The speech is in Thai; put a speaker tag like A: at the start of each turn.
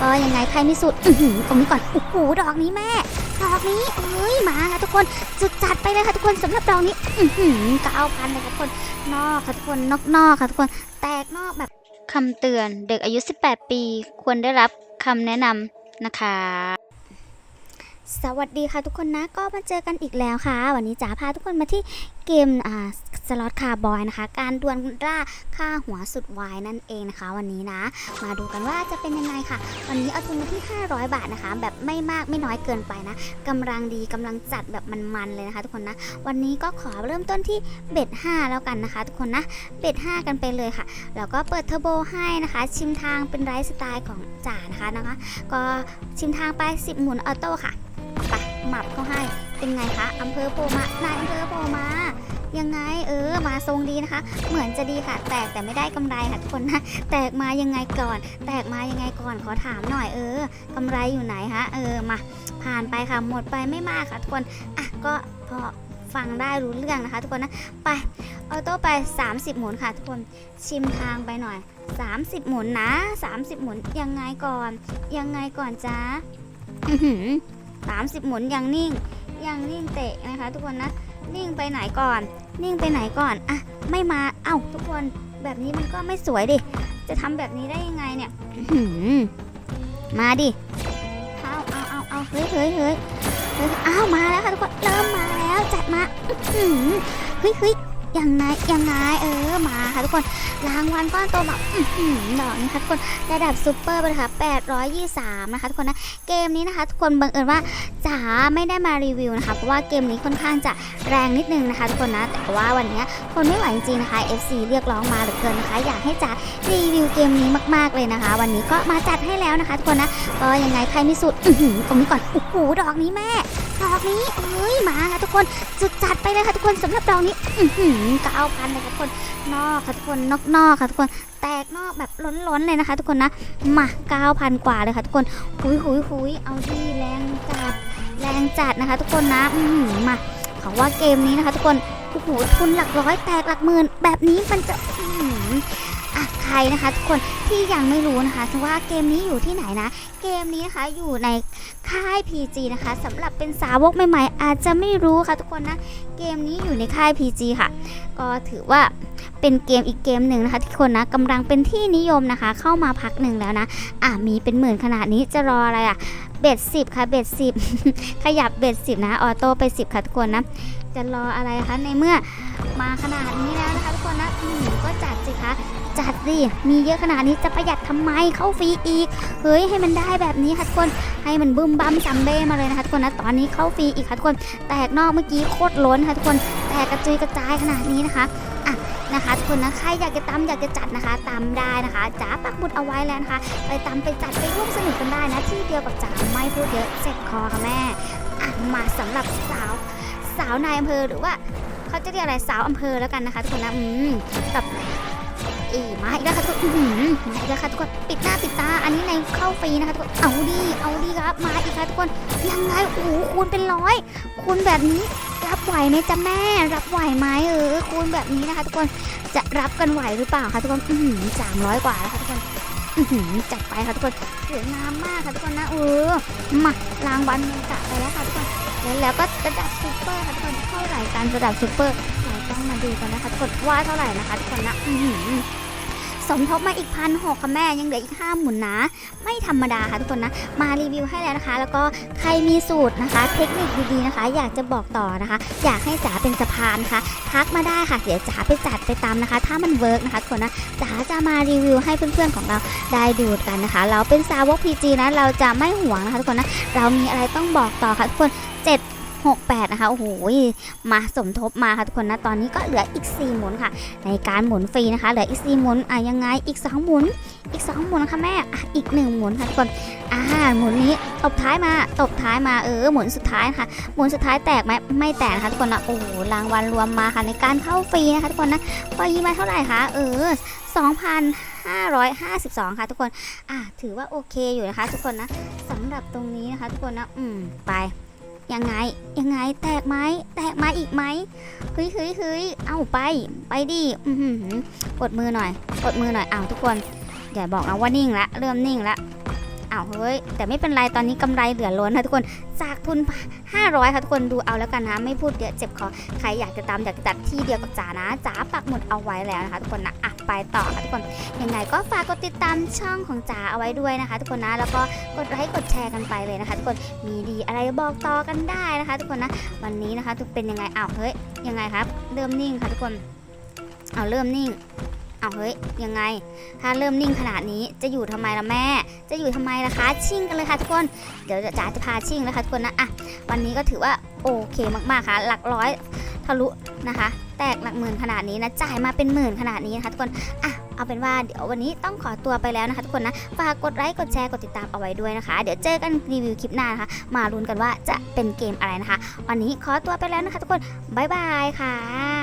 A: ก็ยังไงใครไม่สุดอือหือตรงนี้ก่อนโอ้โหดอกนี้แม่ ดอกนี้เอ้ยมาค่ะทุกคนจุดจัดไปเลยค่ะทุกคนสำหรับดอกนี้อือหือเก้าพันเลยค่ะทุกคน นอกค่ะทุกคนนอกนอกค่ะทุกคน แตกนอกแบบคำเตือนเด็กอายุ 18 ปี ควรได้รับคำแนะนำนะคะ สวัสดีค่ะทุกคนนะก็มาเจอกันอีกแล้วค่ะ วันนี้จ๋าพาทุกคนมาที่เกมอ่าสล็อตคาร์บอยนะคะ การดวลล่าค่าหัวสุดวายนั่นเองนะคะ วันนี้นะ มาดูกันว่าจะเป็นยังไงค่ะ วันนี้เอาทุนมาที่ 500 บาทนะคะ แบบไม่มากไม่น้อยเกินไปนะกำลังดีกำลังจัดแบบมันๆเลยนะคะ ทุกคนนะ วันนี้ก็ขอเริ่มต้นที่เบ็ด5แล้วกันนะคะ ทุกคนนะเบ็ด5กันไปเลยค่ะแล้วก็เปิดเทอร์โบให้นะคะ ชิมทางเป็นไรฟ์สไตล์ของจ๋านะคะนะคะ ก็ชิมทางไป 10 หมุนออโต้ค่ะ หมับเขาให้ เป็นไงคะอำเภอโพมานายอำเภอโพมา ยังไงเออมาทรงดีนะคะ เหมือนจะดีค่ะ แตกแต่ไม่ได้กำไรค่ะทุกคนนะแตกมายังไงก่อน แตกมายังไงก่อนขอถามหน่อยเออกำไรอยู่ไหนคะเออมา ผ่านไปค่ะหมดไปไม่มากค่ะทุกคนอะก็พอฟังได้รู้เรื่องนะคะ ทุกคนนะไปออโต้ไป 30 หมุนค่ะ ทุกคนชิมทางไปหน่อย 30 หมุนนะ 30 หมุนยังไงก่อน ยังไงก่อนจ้า 30 หมุนยังนิ่งยังนิ่งเตะนะคะ ทุกคนนะนิ่งไปไหนก่อน นิ่งไปไหนก่อนอะไม่มาเอ้าทุกคนแบบนี้มันก็ไม่สวยดิ จะทำแบบนี้ได้ยังไงเนี่ยมาดิเอาเอาเอาเอาเฮ้ยเฮ้ยเฮ้ยเฮ้ยอ้าวมาแล้วค่ะทุกคนเริ่มมาแล้วจัดมาเฮ้ยเฮ้ยยังไงยังไงเอ กคน รางวัลก้อนโตแบบหือดอกนี้ค่ะทุกคนระดับซูเปอร์ไปเลยค่ะ823 นะคะทุกคนนะ เกมนี้นะคะทุกคนบังเอิญว่าจ๋าไม่ได้มารีวิวนะคะเพราะว่าเกมนี้ค่อนข้างจะแรงนิดนึงนะคะทุกคนนะแต่ว่าวันนี้คนไม่ไหวจริงๆนะคะ FC เรียกร้องมาเหลือเกินนะคะ อยากให้จ๋ารีวิวเกมนี้มาก ๆเลยนะคะ วันนี้ก็มาจัดให้แล้วนะคะทุกคนนะก็ยังไงใครไม่สุดหือตรงนี้ก่อนโอ้โหดอกนี้แม่ ดอกนี้เอ้ยมาค่ะทุกคนจุดจัดไปเลยค่ะทุกคนสำหรับดอกนี้อื้อหือเก้าพันเลยค่ะทุกคน นอกค่ะทุกคนนอกนอกค่ะทุกคน แตกนอกแบบล้นๆเลยนะคะ ทุกคนนะมา9,000กว่าเลยค่ะทุกคนหุยหุยหุยเอาดีแรงจัดแรงจัดนะคะ ทุกคนนะอืมาเขาว่าเกมนี้นะคะ ทุกคนโอ้โหทุนหลักร้อยแตกหลักหมื่นแบบนี้มันจะอื้อหืออะใค รนะคะ ทุกคนที่ยังไม่รู้นะคะว่าเกมนี้อยู่ที่ไหนนะ เกมนี้นะคะอยู่ในค่าย PG นะคะสำหรับเป็นสาวกใหม่ๆ อาจจะไม่รู้ค่ะทุกคนนะ เกมนี้อยู่ในค่าย PG ค่ะ ก็ถือว่าเป็นเกมอีกเกมหนึ่งนะคะที่คนนะกำลังเป็นที่นิยมนะคะ เข้ามาพักหนึ่งแล้วนะ อะมีเป็นหมื่นขนาดนี้จะรออะไรอะเบ็ดสิบค่ะเบ็ดสิบขยับเบ็ดสิบนะออโต้ไปสิบค่ะทุกคนนะ จะรออะไรคะในเมื่อมาขนาดนี้แล้วนะคะทุกคนนะก็จัดสิคะ จัดดิมีเยอะขนาดนี้จะประหยัดทำไมเข้าฟรีอีก เฮ้ยให้มันได้แบบนี้ค่ะทุกคน ให้มันบึ้มบั้มซัมเบ้มาเลยนะคะทุกคนนะ ตอนนี้เข้าฟรีอีกค่ะทุกคน แตกนอกเมื่อกี้โคตรล้นค่ะทุกคน แตกกระจุยกระจายขนาดนี้นะคะอะนะคะทุกคนนะใครอยากจะตามอยากจะจัดนะคะตามได้นะคะจ๋าปักหมุดเอาไว้แล้วนะคะ ไปตามไปจัดไปร่วมสนุกกันได้นะที่เดียวกับจ๋าไม่พูดเยอะเจ็บคอค่ะแม่อะมาสำหรับสาวสาวนายอำเภอหรือว่าเขาจะเรียกอะไรสาวอำเภอแล้วกันนะคะทุกคนนะอืมกับ อีมาอีกแล้วค่ะทุกคนมาอีกแล้วค่ะทุกคนปิดหน้าปิดตา อันนี้ในเข้าฟรีนะคะทุกคนเอาดีเอาดีครับ มาอีกค่ะทุกคนยังไงโอ้โหคูณเป็นร้อยคูณแบบนี้รับไหวไหมจ๊ะแม่ รับไหวไหมเออคูณแบบนี้นะคะ ทุกคนจะรับกันไหวหรือเปล่าคะทุกคนสามร้อยกว่าแล้วค่ะทุกคนอือจัดไปค่ะทุกคนสวยงามมากค่ะทุกคนนะเออมารางวัลมันกะไปแล้วค่ะทุกคนแล้วแล้วก็ระดับซูเปอร์ค่ะทุกคนเท่าไหร่การระดับซูเปอร์เราต้องมาดูกันนะคะทุกคนว่าเท่าไหร่นะคะทุกคนนะอือ สมทบมาอีกพันหกค่ะแม่ยังเหลืออีกห้าหมุนนะ ไม่ธรรมดาค่ะทุกคนนะ มารีวิวให้แล้วนะคะ แล้วก็ใครมีสูตรนะคะ เทคนิคดีๆนะคะ อยากจะบอกต่อนะคะ อยากให้จ๋าเป็นสะพานนะคะทักมาได้ค่ะเดี๋ยวจ๋าไปจัดไปตามนะคะ ถ้ามันเวิร์กนะคะทุกคนนะจ๋าจะมารีวิวให้เพื่อนๆของเราได้ดูกันนะคะ เราเป็นสาวก PG นะเราจะไม่หวงนะคะทุกคนนะเรามีอะไรต้องบอกต่อค่ะทุกคน7 68 นะคะ โอ้โห มาสมทบมาค่ะทุกคนนะ ตอนนี้ก็เหลืออีก 4 หมุนค่ะ ในการหมุนฟรีนะคะ เหลืออีก 4 หมุน อะยังไง อีก 2 หมุน อีก 2 หมุนค่ะแม่ อะอีก 1 หมุนค่ะทุกคน อ่า หมุนนี้ตบท้ายมา ตบท้ายมา เออ หมุนสุดท้ายค่ะ หมุนสุดท้ายแตกไหม ไม่แตกนะคะทุกคนนะ โอ้โห รางวัลรวมมาค่ะในการเข้าฟรีนะคะทุกคนนะ พอยีมาเท่าไหร่คะ เออ 2,552 ค่ะทุกคน อะถือว่าโอเคอยู่นะคะ ทุกคนนะสำหรับตรงนี้นะคะ ทุกคนนะ อืม ไป ยังไง ยังไง แตกไหมแตกไหมอีกไหมเฮ้ยเฮ้ยเฮ้ยเอาไป ไปดิอือหือกดมือหน่อยกดมือหน่อยอ้าวทุกคนอย่าบอกนะว่านิ่งละเริ่มนิ่งละเอาาวเฮ้ย แต่ไม่เป็นไร ตอนนี้กำไรเหลือล้นนะทุกคน จากทุน 500 ค่ะทุกคนดูเอาแล้วกันนะ ไม่พูดเดี๋ยวเจ็บคอ ใครอยากจะตามอยากจะจัดที่เดียวกับจ๋านะจ๋าปักหมุดเอาไว้แล้วนะคะทุกคนนะอะ ไปต่อค่ะทุกคนยังไงก็ฝากกดติดตามช่องของจ๋าเอาไว้ด้วยนะคะ ทุกคนนะแล้วก็กดไลค์กดแชร์กันไปเลยนะคะ ทุกคนมีดีอะไรบอกต่อกันได้นะคะ ทุกคนนะวันนี้นะคะ ทุกเป็นยังไงอ้าวเฮ้ยยังไงครับ เริ่มนิ่งค่ะทุกคนเอาเริ่มนิ่งเอาเฮ้ยยังไง ถ้าเริ่มนิ่งขนาดนี้จะอยู่ทำไมล่ะแม่ จะอยู่ทำไมล่ะคะชิ่งกันเลยค่ะทุกคนเดี๋ยวจ๋าจะพาชิ่งนะคะทุกคนนะอะวันนี้ก็ถือว่าโอเคมากๆค่ะ หลักร้อยทะลุนะคะ แตกหลักหมื่นขนาดนี้นะจ่ายมาเป็นหมื่นขนาดนี้นะคะทุกคนอะเอาเป็นว่าเดี๋ยววันนี้ต้องขอตัวไปแล้วนะคะทุกคนนะฝากกดไลค์กดแชร์กดติดตามเอาไว้ด้วยนะคะ เดี๋ยวเจอกันรีวิวคลิปหน้านะคะ มาลุ้นกันว่าจะเป็นเกมอะไรนะคะ วันนี้ขอตัวไปแล้วนะคะ ทุกคนบ๊ายบายค่ะ